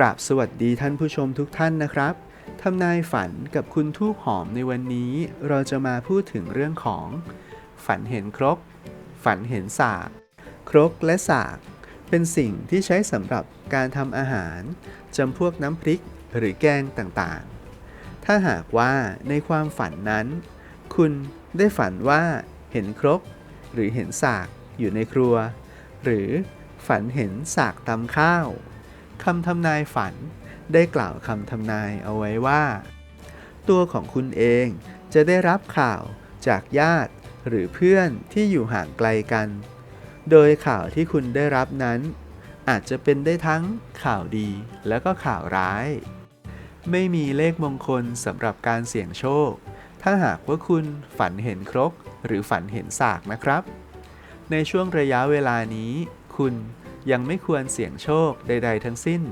กราบสวัสดีท่านผู้ชมทุกท่านนะครับทำนายฝันกับคุณทูบหอมในวันนี้ เราจะมาพูดถึงเรื่องของ ฝันเห็นครก ฝันเห็นสาก ครกและสาก เป็นสิ่งที่ใช้สำหรับการทำอาหารจำพวกน้ำพริกหรือแกงต่างๆ ถ้าหากว่าในความฝันนั้น คุณได้ฝันว่าเห็นครก หรือเห็นสากอยู่ในครัว หรือฝันเห็นสากตำข้าว คำทำนายฝันได้กล่าวคำทำนายเอาไว้ว่า ตัวของคุณเองจะได้รับข่าวจากญาติหรือเพื่อนที่อยู่ห่างไกลกัน โดยข่าวที่คุณได้รับนั้น อาจจะเป็นได้ทั้งข่าวดีและก็ข่าวร้าย ไม่มีเลขมงคลสำหรับการเสี่ยงโชค ถ้าหากว่าคุณฝันเห็นครก หรือฝันเห็นสากนะครับ ในช่วงระยะเวลานี้ คุณ ยังไม่ควรเสี่ยงโชคใด ๆ ทั้งสิ้น